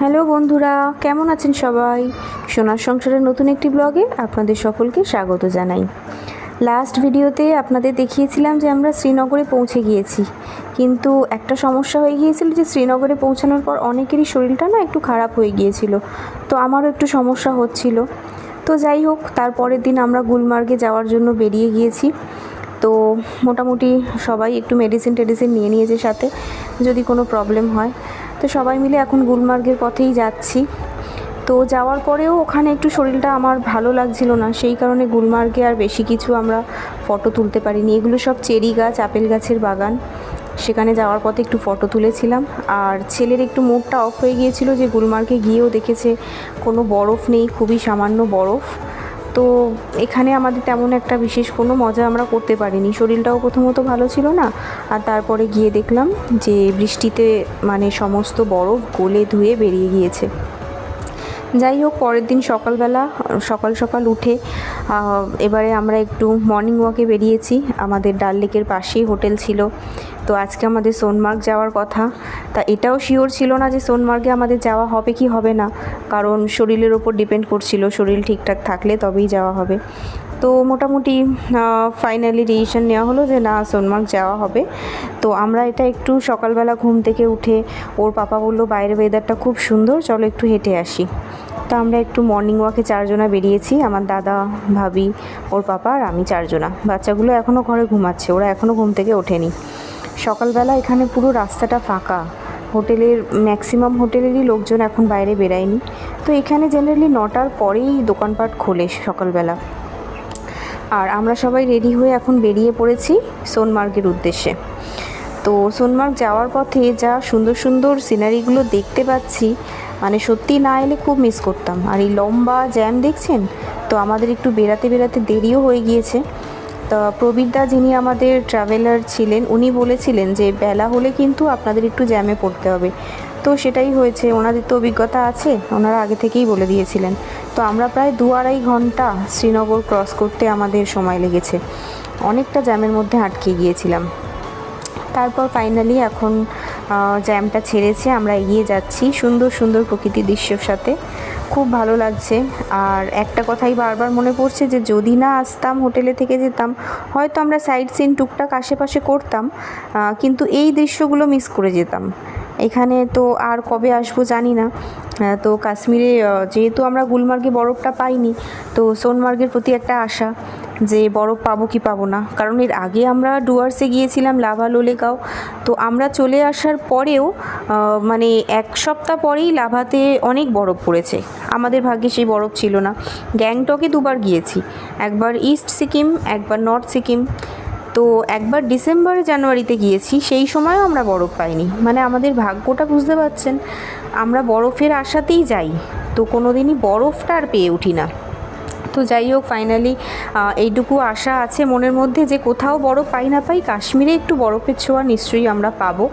Hello বন্ধুরা, কেমন আছেন সবাই? সোনার সংসারের নতুন একটি ব্লগে আপনাদের সকলকে স্বাগত জানাই। লাস্ট ভিডিওতে আপনাদের দেখিয়েছিলাম যে আমরা শ্রীনগরে পৌঁছে গিয়েছি। কিন্তু একটা সমস্যা হয়ে গিয়েছিল যে শ্রীনগরে পৌঁছানোর পর অনেকেরই শরীরটা না একটু খারাপ হয়ে গিয়েছিল। তো আমারও একটু সমস্যা হচ্ছিল। তো যাই হোক, তারপরের দিন আমরা গুলমার্গে যাওয়ার জন্য বেরিয়ে গিয়েছি। তো মোটামুটি সবাই একটু মেডিসিন টেডিসিন নিয়ে নিয়েছে সাথে, যদি কোনো প্রবলেম হয়। তো সবাই মিলে এখন গুলমার্গের পথেই যাচ্ছি। তো যাওয়ার পরেও ওখানে একটু শরীরটা আমার ভালো লাগছিল না। সেই কারণে গুলমার্গে আর বেশি কিছু আমরা ফটো তুলতে পারিনি। এগুলো সব চেরি গাছ, আপেল গাছের বাগান। সেখানে যাওয়ার পথে একটু ফটো তুলেছিলাম। আর ছেলের একটু মুডটা অফ হয়ে গিয়েছিল যে গুলমার্গে গিয়েও দেখেছে কোনো বরফ নেই, খুবই সামান্য বরফ। তো এখানে আমাদের তেমন একটা বিশেষ কোনো মজা আমরা করতে পারিনি। শরীরটাও প্রথমত ভালো ছিল না, আর তারপরে গিয়ে দেখলাম যে বৃষ্টিতে মানে সমস্ত বরফ গলে ধুয়ে বেরিয়ে গিয়েছে। যাই হোক, পরের দিন সকালবেলা, সকাল সকাল উঠে এবারে আমরা একটু মর্নিং ওয়াকে বেরিয়েছি। আমাদের ডাল লেকের পাশেই হোটেল ছিল। তো আজকে আমাদের সোনমার্গ যাওয়ার কথা। তা এটাও শিওর ছিল না যে সোনমার্গে আমাদের যাওয়া হবে কি হবে না। কারণ শরীরের ওপর ডিপেন্ড করছিল, শরীর ঠিকঠাক থাকলে তবেই যাওয়া হবে। তো মোটামুটি ফাইনালি ডিসিশন নেওয়া হলো যে না, সোনমার্গ যাওয়া হবে। তো আমরা এটা একটু সকালবেলা ঘুম থেকে উঠে, ওর পাপা বলল বাইরের ওয়েদারটা খুব সুন্দর, চলো একটু হেঁটে আসি। তো আমরা একটু মর্নিং ওয়াকে চারজনা বেরিয়েছি, আমার দাদা, ভাবি, ওর পাপা আর আমি চারজনা। বাচ্চাগুলো এখনও ঘরে ঘুমাচ্ছে, ওরা এখনও ঘুম থেকে ওঠেনি। সকালবেলা এখানে পুরো রাস্তাটা ফাঁকা। হোটেলের ম্যাক্সিমাম হোটেলেরই লোকজন এখন বাইরে বেরায়নি। তো এখানে জেনারেলি নটার পরেই দোকানপাট খোলে সকালবেলা। আর আমরা সবাই রেডি হয়ে এখন বেরিয়ে পড়েছি সোনমার্গের উদ্দেশ্যে। তো সোনমার্গ যাওয়ার পথে যা সুন্দর সুন্দর সিনারিগুলো দেখতে পাচ্ছি মানে সত্যি না এলে খুব মিস করতাম। আর এই লম্বা জ্যাম দেখছেন? তো আমাদের একটু বেরাতে বেরাতে দেরিও হয়ে গিয়েছে। তা প্রবীরদা যিনি আমাদের ট্রাভেলার ছিলেন, উনি বলেছিলেন যে বেলা হলে কিন্তু আপনাদের একটু জ্যামে পড়তে হবে। তো সেটাই হয়েছে, ওনাদের তো অভিজ্ঞতা আছে, ওনারা আগে থেকেই বলে দিয়েছিলেন। তো আমরা প্রায় দু আড়াই ঘণ্টা শ্রীনগর ক্রস করতে আমাদের সময় লেগেছে। অনেকটা জ্যামের মধ্যে আটকে গিয়েছিলাম। তারপর ফাইনালি এখন জ্যামটা ছেড়েছে, আমরা এগিয়ে যাচ্ছি সুন্দর সুন্দর প্রকৃতির দৃশ্যর সাথে। খুব ভালো লাগছে। আর একটা কথাই বারবার মনে পড়ছে যে, যদি না আসতাম, হোটেলে থেকে যেতাম, হয়তো আমরা সাইড সিন টুকটাক আশেপাশে করতাম কিন্তু এই দৃশ্যগুলো মিস করে যেতাম। এখানে তো আর কবে আসব জানি না। তো কাশ্মীরে যেহেতু আমরা গুলমার্গে বরফটা পাইনি, তো সোনমার্গের প্রতি একটা আশা। যে বরফ পাবো কি পাবো না। কারণ এর আগে আমরা ডুয়ার্সে গিয়েছিলাম, লাভা, লোলেগাঁও। তো আমরা চলে আসার পরেও মানে এক সপ্তাহ পরেই লাভাতে অনেক বরফ পড়েছে। আমাদের ভাগ্যে সেই বরফ ছিল না। গ্যাংটকে দুবার গিয়েছি। একবার ইস্ট সিকিম একবার নর্থ সিকিম তো একবার ডিসেম্বর জানুয়ারিতে গিয়েছি। সেই সময়ও আমরা বরফ পাইনি। মানে আমাদের ভাগ্যটা বুঝতে পারছেন, আমরা বরফের আশাতেই যাই। তো কোনো দিনই বরফটা আর পেয়ে উঠি না। তো যাই হোক ফাইনালি এইটুকু আশা আছে মনের মধ্যে যে কোথাও বরফ পাই না পাই কাশ্মীরে একটু বরফের ছোঁয়া নিশ্চয়ই আমরা পাবো।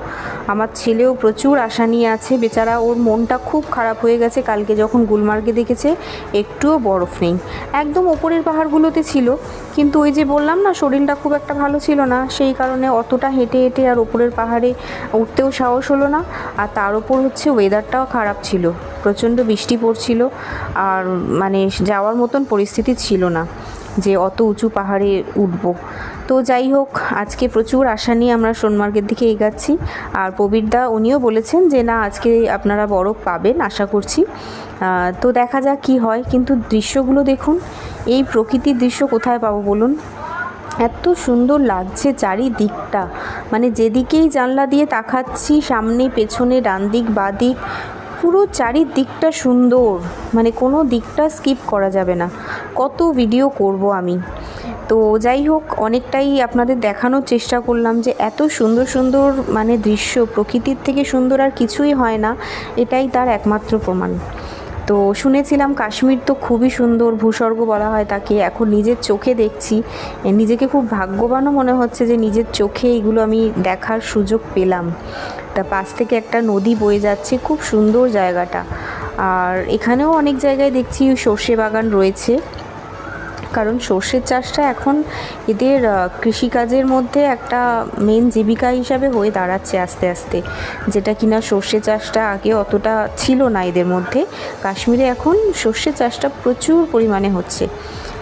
আমার ছেলেও প্রচুর আশা নিয়ে আছে। বেচারা ওর মনটা খুব খারাপ হয়ে গেছে কালকে যখন গুলমার্গে দেখেছে, একটুও বরফ নেই। একদম ওপরের পাহাড়গুলোতে ছিল, কিন্তু ওই যে বললাম না, শরীরটা খুব একটা ভালো ছিল না। সেই কারণে অতটা হেঁটে হেঁটে আর ওপরের পাহাড়ে উঠতেও সাহস হলো না। আর তার ওপর হচ্ছে ওয়েদারটাও খারাপ ছিল। প্রচণ্ড বৃষ্টি পড়ছিল। আর মানে যাওয়ার মতন পরিস্থিতি ছিল না যে অত উঁচু পাহাড়ে উঠব। তো যাই হোক, আজকে প্রচুর আশা নিয়ে আমরা সোনমার্গের দিকে এগাচ্ছি। আর প্রবীরদা উনিও বলেছেন যে, না, আজকে আপনারা বরফ পাবেন, আশা করছি। তো দেখা যাক কী হয়। কিন্তু দৃশ্যগুলো দেখুন, এই প্রকৃতির দৃশ্য কোথায় পাবো বলুন? এত সুন্দর লাগছে চারিদিকটা। মানে যেদিকেই জানলা দিয়ে তাকাচ্ছি, সামনে, পেছনে ডান দিক বাঁ দিক পুরো চারিদিকটা সুন্দর। মানে কোনো দিকটা স্কিপ করা যাবে না। কত ভিডিও করব আমি। তো যাই হোক, অনেকটাই আপনাদের দেখানোর চেষ্টা করলাম যে এত সুন্দর সুন্দর মানে দৃশ্য, প্রকৃতির থেকে সুন্দর আর কিছুই হয় না, এটাই তার একমাত্র প্রমাণ। তো শুনেছিলাম কাশ্মীর তো খুবই সুন্দর, ভূস্বর্গ বলা হয় তাকে, এখন নিজের চোখে দেখছি। নিজেকে খুব ভাগ্যবানও মনে হচ্ছে যে নিজের চোখে এগুলো আমি দেখার সুযোগ পেলাম। তা পাশ থেকে একটা নদী বয়ে যাচ্ছে, খুব সুন্দর জায়গাটা। আর এখানেও অনেক জায়গায় দেখছি সর্ষে বাগান রয়েছে। কারণ সর্ষের চাষটা এখন এদের কৃষিকাজের মধ্যে একটা মেন জীবিকা হিসাবে হয়ে দাঁড়াচ্ছে আস্তে আস্তে। যেটা কিনা সর্ষে চাষটা আগে অতটা ছিল না এদের মধ্যে। কাশ্মীরে এখন সর্ষে চাষটা প্রচুর পরিমাণে হচ্ছে।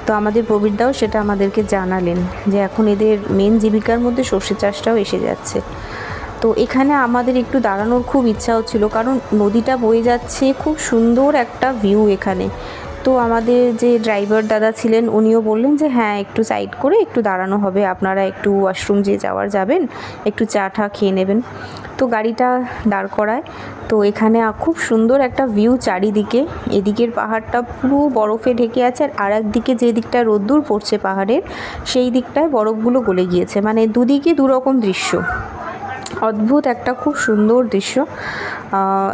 তো আমাদের প্রবীরদাও সেটা আমাদেরকে জানালেন যে এখন এদের মেন জীবিকার মধ্যে সর্ষে চাষটাও এসে যাচ্ছে। তো এখানে আমাদের একটু দাঁড়ানোর খুব ইচ্ছা হচ্ছিল কারণ নদীটা বয়ে যাচ্ছে, খুব সুন্দর একটা ভিউ এখানে। তো আমাদের যে ড্রাইভার দাদা ছিলেন, উনিও বললেন যে হ্যাঁ একটু সাইড করে একটু দাঁড়ানো হবে, আপনারা একটু ওয়াশরুম যে যাওয়ার যাবেন, একটু চা ঠা খেয়ে নেবেন। তো গাড়িটা দাঁড় করায়, তো এখানে খুব সুন্দর একটা ভিউ চারিদিকে। এদিকের পাহাড়টা পুরো বরফে ঢেকে আছে, আর আর একদিকে যে দিকটা রোদ্দুর পড়ছে পাহাড়ের, সেই দিকটায় বরফগুলো গলে গিয়েছে। মানে দুদিকে দুরকম দৃশ্য। অদ্ভুত একটা খুব সুন্দর দৃশ্য।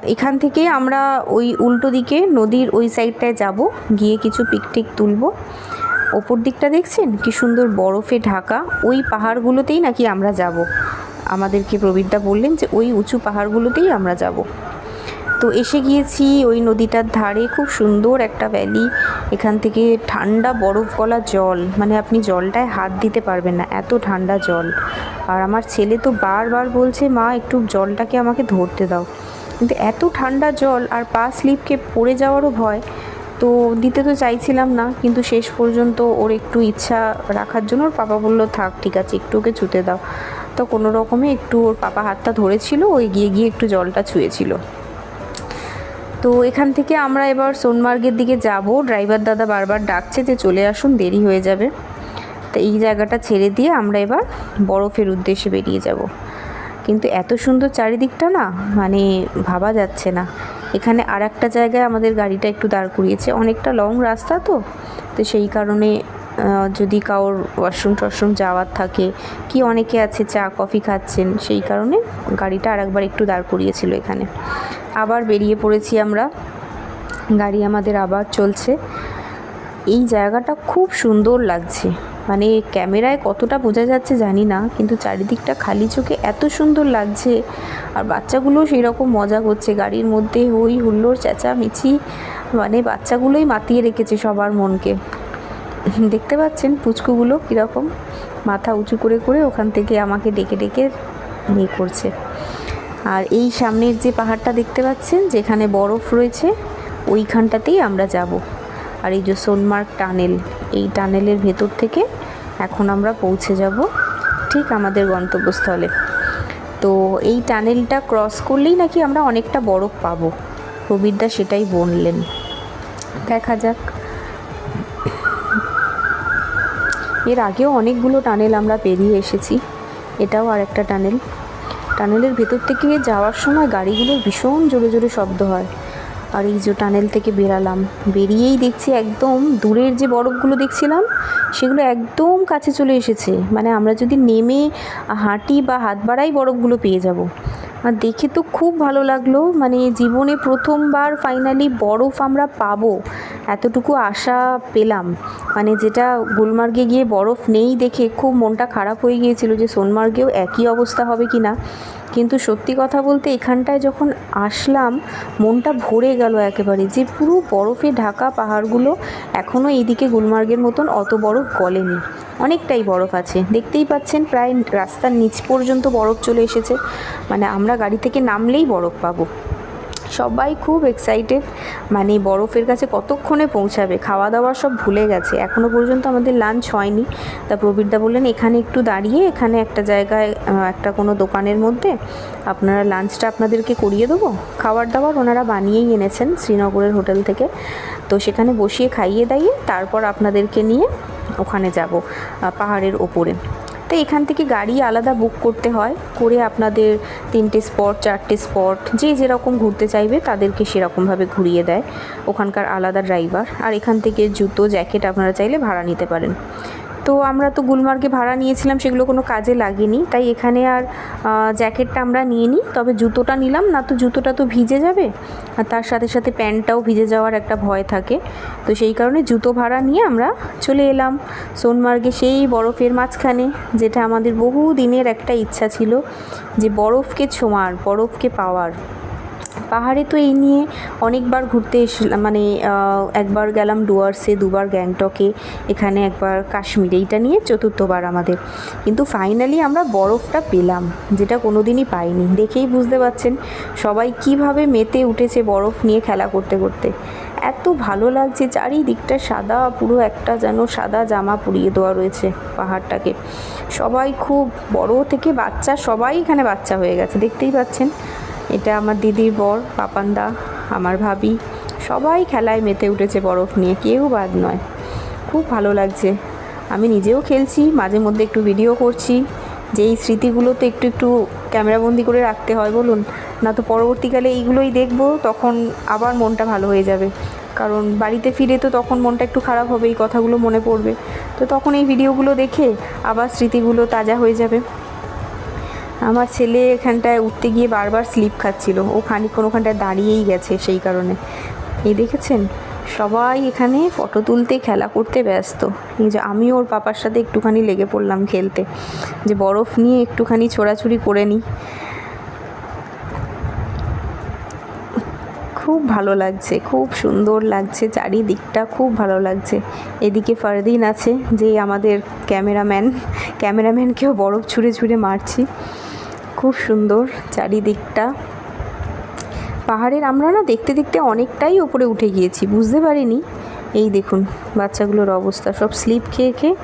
এখান থেকে আমরা ওই উল্টো দিকে নদীর ওই সাইডটায় যাব, গিয়ে কিছু পিকটিক তুলব। ওপর দিকটা দেখছেন? কি সুন্দর বরফে ঢাকা। ওই পাহাড়গুলোতেই নাকি আমরা যাব। আমাদেরকে প্রবীরদা বললেন যে ওই উঁচু পাহাড়গুলোতেই আমরা যাব। তো এসে গিয়েছি ওই নদীটার ধারে, খুব সুন্দর একটা ভ্যালি এখান থেকে ঠান্ডা বরফ গলা জল মানে আপনি জলটায় হাত দিতে পারবেন না, এত ঠান্ডা জল। আর আমার ছেলে তো বারবার বলছে, মা, একটু জলটাকে আমাকে ধরতে দাও। কিন্তু এত ঠান্ডা জল আর পা স্লিপকে পড়ে যাওয়ারও ভয়, তো দিতে তো চাইছিলাম না, কিন্তু শেষ পর্যন্ত ওর একটু ইচ্ছা রাখার জন্য ওর পাপা বলল, থাক, ঠিক আছে, একটু ওকে ছুতে দাও। তো কোনো রকমে একটু ওর পাপা হাতটা ধরেছিল ওই গিয়ে গিয়ে একটু জলটা ছুঁয়েছিল। তো এখান থেকে আমরা এবার সোনমার্গের দিকে যাব। ড্রাইভার দাদা বারবার ডাকছে যে চলে আসুন, দেরি হয়ে যাবে। তো এই জায়গাটা ছেড়ে দিয়ে আমরা এবার বরফের উদ্দেশ্যে বেরিয়ে যাব। কিন্তু এত সুন্দর চারিদিকটা না মানে ভাবা যাচ্ছে না। এখানে আর একটা জায়গায় আমাদের গাড়িটা একটু দাঁড় করিয়েছে। অনেকটা লং রাস্তা তো তো সেই কারণে যদি কারোর ওয়াশরুম টশরুম যাওয়ার থাকে, কি অনেকে আছে চা, কফি খাচ্ছেন, সেই কারণে গাড়িটা আরেকবার একটু দাঁড় করিয়েছিল এখানে। আবার বেরিয়ে পড়েছি আমরা। গাড়ি আমাদের আবার চলছে। এই জায়গাটা খুব সুন্দর লাগছে। মানে ক্যামেরায় কতটা বোঝা যাচ্ছে জানি না, কিন্তু চারিদিকটা খালি চোখে এত সুন্দর লাগছে। আর বাচ্চাগুলো সেই রকম মজা করছে। গাড়ির মধ্যে হই হুল্লোড়, চেঁচামেচি মানে বাচ্চাগুলোই মাতিয়ে রেখেছে সবার মনকে। দেখতে পাচ্ছেন পুচকুগুলো কীরকম? মাথা উঁচু করে করে ওখান থেকে আমাকে ডেকে ডেকে ইয়ে করছে। আর এই সামনের যে পাহাড়টা দেখতে পাচ্ছেন, যেখানে বরফ রয়েছে, ওইখানটাতেই আমরা যাব। আর এই যে সোনমার্গ টানেল, এই টানেলের ভেতর থেকে এখন আমরা পৌঁছে যাব ঠিক আমাদের গন্তব্যস্থলে। তো এই টানেলটা ক্রস করলেই নাকি আমরা অনেকটা বরফ পাবো। প্রবীরদা সেটাই বললেন। দেখা যাক। এর আগেও অনেকগুলো টানেল আমরা পেরিয়ে এসেছি। এটাও আর একটা টানেল। টানেলের ভেতর থেকে যাওয়ার সময় গাড়িগুলোর ভীষণ জোরে জোরে শব্দ হয়। আর এই যে টানেল থেকে বেরালাম, বেরিয়েই দেখছি একদম দূরের যে বরফগুলো দেখছিলাম, সেগুলো একদম কাছে চলে এসেছে। মানে আমরা যদি নেমে হাঁটি বা হাত বাড়াই বরফগুলো পেয়ে যাব। আর দেখে তো খুব ভালো লাগল। মানে জীবনে প্রথমবার ফাইনালি বরফ আমরা পাবো, এতটুকু আশা পেলাম। মানে যেটা গুলমার্গে গিয়ে বরফ নেই দেখে খুব মনটা খারাপ হয়ে গিয়েছিল যে সোনমার্গেও একই অবস্থা হবে কি না কিন্তু সত্যি কথা বলতে এখানটায় যখন আসলাম, মনটা ভরে গেল একেবারে যে পুরো বরফে ঢাকা পাহাড়গুলো এখনও এইদিকে গুলমার্গের মতন অত বরফ গলেনি। অনেকটাই বরফ আছে। দেখতেই পাচ্ছেন, প্রায় রাস্তার নিচ পর্যন্ত বরফ চলে এসেছে। মানে আমরা গাড়ি থেকে নামলেই বরফ পাবো। সবাই খুব এক্সাইটেড মানে বরফের কাছে কতক্ষণে পৌঁছাবে? খাওয়া দাওয়া সব ভুলে গেছে। এখনও পর্যন্ত আমাদের লাঞ্চ হয়নি। তা প্রবীরদা বললেন, এখানে একটু দাঁড়িয়ে, এখানে একটা জায়গায় একটা কোনো দোকানের মধ্যে আপনারা লাঞ্চটা আপনাদেরকে করিয়ে দেবো। খাবার দাবার ওনারা বানিয়েই এনেছেন শ্রীনগরের হোটেল থেকে। তো সেখানে বসিয়ে খাইয়ে দাইয়ে তারপর আপনাদেরকে নিয়ে ওখানে যাব পাহাড়ের ওপরে। তো এখান থেকে গাড়ি আলাদা বুক করতে হয়, করে আপনাদের তিনটে স্পট চারটে স্পট যে যেরকম ঘুরতে চাইবে তাদেরকে সেরকমভাবে ঘুরিয়ে দেয়, ওখানকার আলাদা ড্রাইভার আর এখান থেকে জুতো জ্যাকেট আপনারা চাইলে ভাড়া নিতে পারেন। তো আমরা তো গুলমার্গে ভাড়া নিয়েছিলাম, সেগুলো কোনো কাজে লাগেনি। তাই এখানে আর জ্যাকেটটা আমরা নিয়ে নিই তবে জুতোটা নিলাম, না তো জুতোটা তো ভিজে যাবে, আর তার সাথে সাথে প্যান্টটাও ভিজে যাওয়ার একটা ভয় থাকে। তো সেই কারণে জুতো ভাড়া নিয়ে আমরা চলে এলাম সোনমার্গে সেই বরফের মাঝখানে, যেটা আমাদের বহু দিনের একটা ইচ্ছা ছিল, যে বরফকে ছোঁয়ার, বরফকে পাওয়ার। পাহাড়ে তো এই নিয়ে অনেকবার ঘুরতে এসলাম মানে একবার গেলাম ডুয়ার্সে, দুবার গ্যাংটকে, এখানে একবার কাশ্মীরে, এইটা নিয়ে চতুর্থবার আমাদের। কিন্তু ফাইনালি আমরা বরফটা পেলাম, যেটা কোনো দিনই পাইনি। দেখেই বুঝতে পারছেন সবাই কীভাবে মেতে উঠেছে বরফ নিয়ে খেলা করতে করতে। এত ভালো লাগছে, চারিদিকটা সাদা, পুরো একটা যেন সাদা জামা পুড়িয়ে দেওয়া রয়েছে পাহাড়টাকে। সবাই খুব বড় থেকে বাচ্চা, সবাই এখানে বাচ্চা হয়ে গেছে, দেখতেই পাচ্ছেন। এটা আমার দিদির বর পাপান্দা আমার ভাবি। সবাই খেলায় মেতে উঠেছে বরফ নিয়ে, কেউ বাদ নয়। খুব ভালো লাগছে। আমি নিজেও খেলছি, মাঝে মধ্যে একটু ভিডিও করছি। যে এই স্মৃতিগুলো তো একটু একটু ক্যামেরাবন্দি করে রাখতে হয় বলুন, না তো পরবর্তীকালে এইগুলোই দেখব, তখন আবার মনটা ভালো হয়ে যাবে। কারণ বাড়িতে ফিরে তো তখন মনটা একটু খারাপ হবে, এই কথাগুলো মনে পড়বে। তো তখন এই ভিডিওগুলো দেখে আবার স্মৃতিগুলো তাজা হয়ে যাবে। আমার ছেলে এখানটায় উঠতে গিয়ে বারবার স্লিপ খাচ্ছিল। ও খানিকক্ষণ ওখানটায় দাঁড়িয়েই গেছে সেই কারণে। এই দেখেছেন? সবাই এখানে ফটো তুলতে, খেলা করতে ব্যস্ত। এই যে আমি ওর পাপার সাথে একটুখানি লেগে পড়লাম খেলতে। যে বরফ নিয়ে একটুখানি ছোড়াছুড়ি করে নিই। খুব ভালো লাগছে, খুব সুন্দর লাগছে, চারিদিকটা খুব ভালো লাগছে। এদিকে ফারদিন আছে, যে আমাদের ক্যামেরাম্যান। ক্যামেরাম্যানকেও বরফ ছুঁড়ে ছুঁড়ে মারছি। খুব সুন্দর চারিদিকটা। পাহাড়ের আমরা না দেখতে দেখতে অনেকটাই ওপরে উঠে গিয়েছি, বুঝতে পারিনি। এই দেখুন, বাচ্চাগুলোর অবস্থা, সব স্লিপ খেয়ে খেয়ে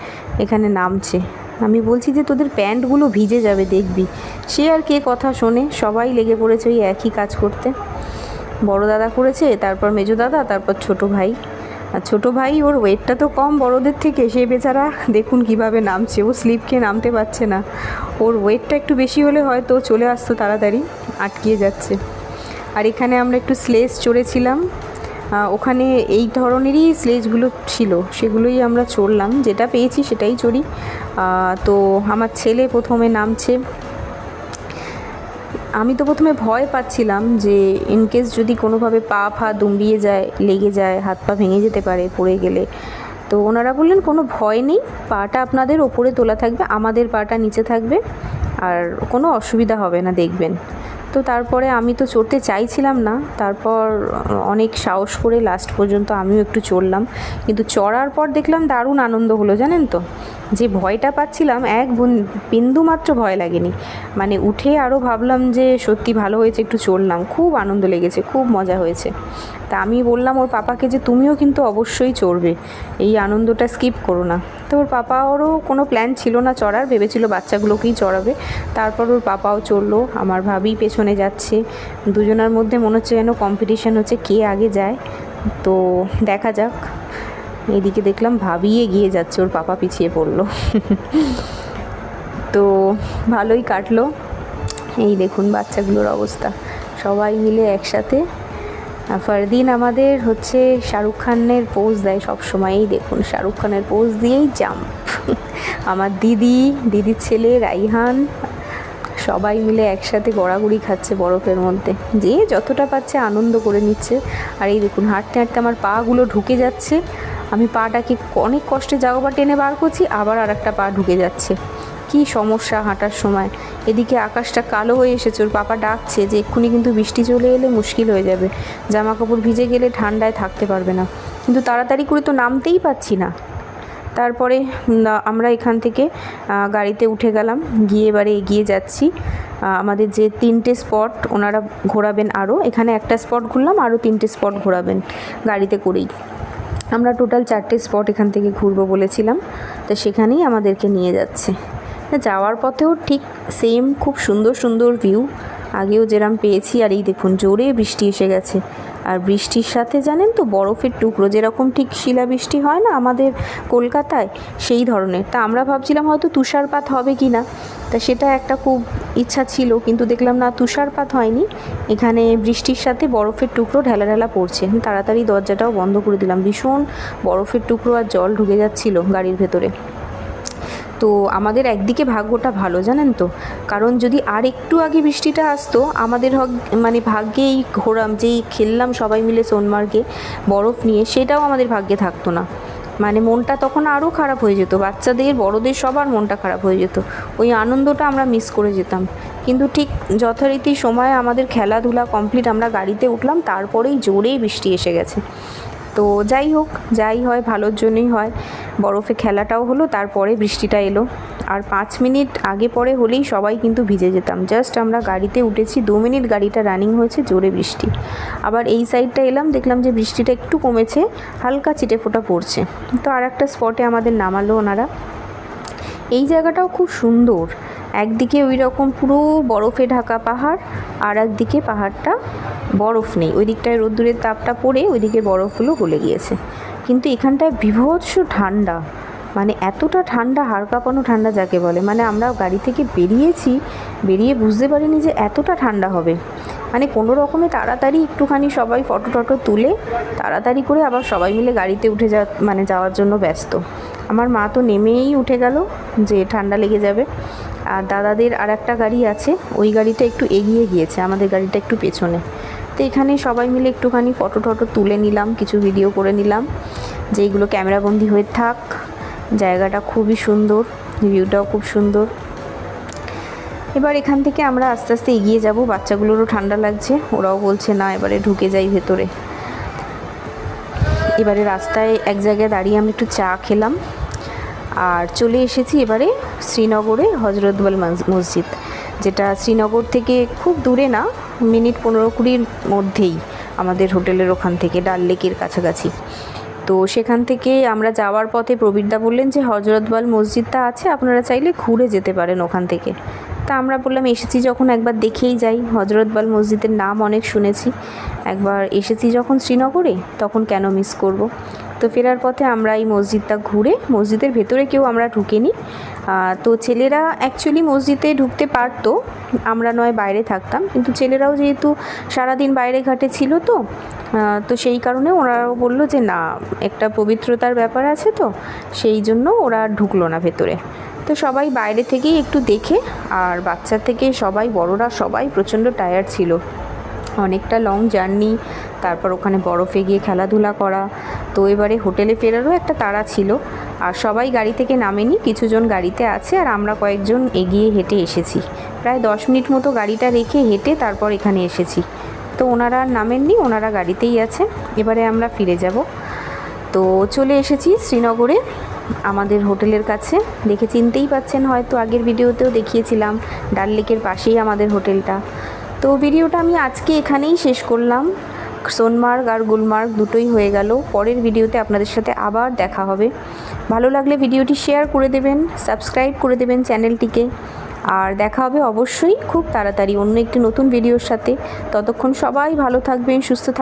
এখানে নামছে। আমি বলছি যে তোদের প্যান্টগুলো ভিজে যাবে, দেখবি। সে আর কে কথা শোনে, সবাই লেগে পড়েছে ওই একই কাজ করতে। বড় দাদা করেছে, তারপর মেজো দাদা, তারপর ছোট ভাই। আর ছোটো ভাই, ওর ওয়েটটা তো কম বড়দের থেকে। সে বেচারা দেখুন কীভাবে নামছে। ও স্লিপ খেয়ে নামতে পারছে না। ওর ওয়েটটা একটু বেশি হলে হয়তো চলে আসতো তাড়াতাড়ি, আটকিয়ে যাচ্ছে। আর এখানে আমরা একটু স্লেজ চড়েছিলাম। ওখানে এই ধরনেরই স্লেজগুলো ছিল। সেগুলোই আমরা চড়লাম। যেটা পেয়েছি সেটাই চড়ি। তো আমার ছেলে প্রথমে নামছে। আমি তো প্রথমে ভয় পাচ্ছিলাম যে ইনকেস যদি কোনোভাবে পা ফা দুমড়িয়ে যায়, লেগে যায়, হাত পা ভেঙে যেতে পারে, পড়ে গেলে। তো ওনারা বললেন, কোনো ভয় নেই, পাটা আপনাদের ওপরে তোলা থাকবে, আমাদের পাটা নিচে থাকবে, আর কোনো অসুবিধা হবে না, দেখবেন। তো তারপরে আমি তো চড়তে চাইছিলাম না, তারপর অনেক সাহস করে লাস্ট পর্যন্ত আমিও একটু চড়লাম। কিন্তু চড়ার পর দেখলাম দারুণ আনন্দ হলো, জানেন তো? যে ভয়টা পাচ্ছিলাম, এক বুন- বিন্দু মাত্র ভয় লাগেনি। মানে উঠে আরও ভাবলাম যে সত্যি ভালো হয়েছে, একটু চড়লাম খুব আনন্দ লেগেছে, খুব মজা হয়েছে। তা আমি বললাম ওর পাপাকে যে, তুমিও কিন্তু অবশ্যই চড়বে। এই আনন্দটা স্কিপ করো না। তো ওর পাপা ওরও কোনো প্ল্যান ছিল না চড়ার, ভেবেছিল বাচ্চাগুলোকেই চড়াবে। তারপর ওর পাপাও চড়লো, আমার ভাবি পেছনে যাচ্ছে। দুজনের মধ্যে মনে হচ্ছে যেন কম্পিটিশন হচ্ছে কে আগে যায়। তো দেখা যাক। এদিকে দেখলাম ভাবিয়ে এগিয়ে যাচ্ছে, ওর পাপা পিছিয়ে পড়ল। তো ভালোই কাটলো। এই দেখুন বাচ্চাগুলোর অবস্থা। সবাই মিলে একসাথে। ফারদিন আমাদের হচ্ছে শাহরুখ খানের পোজ দেয় সবসময়। এই দেখুন শাহরুখ খানের পোজ দিয়েই জাম্প আমার দিদি, দিদির ছেলে রাইহান, সবাই মিলে একসাথে গড়াগড়ি খাচ্ছে বরফের মধ্যে। যে যতটা পাচ্ছে আনন্দ করে নিচ্ছে। আর এই দেখুন হাঁটতে হাঁটতে আমার পাগুলো ঢুকে যাচ্ছে। আমি পাটাকে অনেক কষ্টে যাও বা টেনে বার করছি, আবার আর একটা পা ঢুকে যাচ্ছে। কি সমস্যা হাঁটার সময়? এদিকে আকাশটা কালো হয়ে এসেছে, ওর পাপা ডাকছে যে এক্ষুনি কিন্তু বৃষ্টি চলে এলে মুশকিল হয়ে যাবে। জামা কাপড় ভিজে গেলে ঠান্ডায় থাকতে পারবে না। কিন্তু তাড়াতাড়ি করে তো নামতেই পাচ্ছি না। তারপরে আমরা এখান থেকে গাড়িতে উঠে গেলাম, গিয়ে এবারে এগিয়ে যাচ্ছি। আমাদের যে তিনটে স্পট, ওনারা ঘোরাবেন আরও এখানে একটা স্পট ঘুরলাম আরও তিনটে স্পট ঘোরাবেন গাড়িতে করেই। আমরা টোটাল চারটে স্পট এখান থেকে ঘুরবো বলেছিলাম, তো সেখানেই আমাদেরকে নিয়ে যাচ্ছে। যাওয়ার পথেও ঠিক সেম খুব সুন্দর সুন্দর ভিউ আগেও যেরম পেয়েছি, আর এই দেখুন জোরে বৃষ্টি এসে গেছে। আর বৃষ্টির সাথে জানেন তো বরফের টুকরো, যেরকম ঠিক শিলাবৃষ্টি হয় না আমাদের কলকাতায়, সেই ধরনের। তা আমরা ভাবছিলাম হয়তো তুষারপাত হবে কি না। তা সেটা একটা খুব ইচ্ছা ছিল, কিন্তু দেখলাম না তুষারপাত হয়নি। এখানে বৃষ্টির সাথে বরফের টুকরো ঢেলা ঢেলা পড়ছে। তাড়াতাড়ি দরজাটাও বন্ধ করে দিলাম। ভীষণ বরফের টুকরো আর জল ঢুকে যাচ্ছিল গাড়ির ভেতরে। তো আমাদের একদিকে ভাগ্যটা ভালো, জানেন তো? কারণ যদি আর একটু আগে বৃষ্টিটা আসতো, আমাদের মানে ভাগ্যে এই ঘোরাম, যেই খেললাম সবাই মিলে সোনমার্গে বরফ নিয়ে, সেটাও আমাদের ভাগ্যে থাকতো না। মানে মনটা তখন আরও খারাপ হয়ে যেত, বাচ্চাদের, বড়দের সবার মনটা খারাপ হয়ে যেত। ওই আনন্দটা আমরা মিস করে যেতাম। কিন্তু ঠিক যথারীতি সময়ে আমাদের খেলাধুলা কমপ্লিট আমরা গাড়িতে উঠলাম, তারপরেই জোরেই বৃষ্টি এসে গেছে। তো যাই হোক, যাই হয়, ভালোর জন্যই হয়। বরফে খেলাটাও হলো, তারপরে বৃষ্টিটা এলো। আর পাঁচ মিনিট আগে পরে হলেই সবাই কিন্তু ভিজে যেতাম। জাস্ট আমরা গাড়িতে উঠেছি, দু মিনিট গাড়িটা রানিং হয়েছে, জোরে বৃষ্টি। আবার এই সাইডটা এলাম, দেখলাম যে বৃষ্টিটা একটু কমেছে, হালকা চিটে ফোটা পড়ছে। তো আর একটা স্পটে আমাদের নামালো ওনারা। এই জায়গাটাও খুব সুন্দর। একদিকে ওই রকম পুরো বরফে ঢাকা পাহাড়, আর একদিকে পাহাড়টা বরফ নেই। ওই দিকটায় রোদ্দুরের তাপটা পড়ে ওই দিকের বরফগুলো গলে গিয়েছে। কিন্তু এখানটায় বিভৎস ঠান্ডা মানে এতটা ঠান্ডা হাড় কাঁপানো ঠান্ডা যাকে বলে। মানে আমরা গাড়ি থেকে বেরিয়েছি, বেরিয়ে বুঝতে পারিনি যে এতটা ঠান্ডা হবে। মানে কোনো রকমে তাড়াতাড়ি একটুখানি সবাই ফটো টটো তুলে, তাড়াতাড়ি করে আবার সবাই মিলে গাড়িতে উঠে যা মানে যাওয়ার জন্য ব্যস্ত। আমার মা তো নেমেই উঠে গেল যে ঠান্ডা লেগে যাবে। আর দাদাদের আর একটা গাড়ি আছে, ওই গাড়িটা একটু এগিয়ে গিয়েছে, আমাদের গাড়িটা একটু পেছনে। তো এখানে সবাই মিলে একটুখানি ফটো টটো তুলে নিলাম, কিছু ভিডিও করে নিলাম যেইগুলো ক্যামেরাবন্দি হয়ে থাক। জায়গাটা খুবই সুন্দর ভিউটাও খুব সুন্দর। এবার এখান থেকে আমরা আস্তে আস্তে এগিয়ে যাব, বাচ্চাগুলোরও ঠান্ডা লাগছে, ওরাও বলছে, না, এবারে ঢুকে যাই ভেতরে। এবারে রাস্তায় এক জায়গায় দাঁড়িয়ে আমি একটু চা খেলাম। আর চলে এসেছি এবারে শ্রীনগরে হজরতবল মস- মসজিদ, যেটা শ্রীনগর থেকে খুব দূরে না, মিনিট পনেরো কুড়ির মধ্যেই আমাদের হোটেলের ওখান থেকে, ডাল লেকের কাছাকাছি। তো সেখান থেকে আমরা যাওয়ার পথে প্রবীরদা বললেন যে, হজরতবল মসজিদটা আছে, আপনারা চাইলে ঘুরে যেতে পারেন ওখান থেকে। তা আমরা বললাম, এসেছি যখন একবার দেখেই যাই। হজরতবল মসজিদের নাম অনেক শুনেছি। একবার এসেছি যখন শ্রীনগরে, তখন কেন মিস করব? তো ফেরার পথে আমরা এই মসজিদটা ঘুরে, মসজিদের ভেতরে কেউ আমরা ঢুকিনি। তো ছেলেরা অ্যাকচুয়ালি মসজিদে ঢুকতে পারতো, আমরা নয় বাইরে থাকতাম। কিন্তু ছেলেরাও যেহেতু সারাদিন বাইরে ঘাটে ছিল তো তো সেই কারণে ওরাও বলল যে, না, একটা পবিত্রতার ব্যাপার আছে তো, সেই জন্য ওরা ঢুকলো না ভেতরে। তো সবাই বাইরে থেকেই একটু দেখে, আর বাচ্চা থেকে সবাই, বড়রা সবাই প্রচণ্ড টায়ার্ড ছিল। অনেকটা লং জার্নি তারপর ওখানে বরফে গিয়ে খেলাধুলা করা। তো এবারে হোটেলে ফেরারও একটা তাড়া ছিল। আর সবাই গাড়ি থেকে নামেনি, কিছুজন গাড়িতে আছে আর আমরা কয়েকজন এগিয়ে হেঁটে এসেছি। প্রায় দশ মিনিট মতো গাড়িটা রেখে হেঁটে তারপর এখানে এসেছি। তো ওনারা আর নামেননি, ওনারা গাড়িতেই আছে। এবারে আমরা ফিরে যাব। তো চলে এসেছি শ্রীনগরে, আমাদের হোটেলের কাছে। দেখে চিনতেই পাচ্ছেন হয়তো আগের ভিডিওতেও দেখিয়েছিলাম, ডাল লেকের পাশেই আমাদের হোটেলটা। তো ভিডিওটা আমি আজকে এখানেই শেষ করলাম। সোনমার্গ আর গুলমার্গ দুটোই হয়ে গেল। পরের ভিডিওতে আপনাদের সাথে আবার দেখা হবে। ভালো লাগলে ভিডিওটি শেয়ার করে দেবেন, সাবস্ক্রাইব করে দেবেন চ্যানেলটিকে। আর দেখা হবে অবশ্যই খুব তাড়াতাড়ি অন্য একটি নতুন ভিডিওর সাথে। ততক্ষণ সবাই ভালো থাকবেন, সুস্থ থাকবেন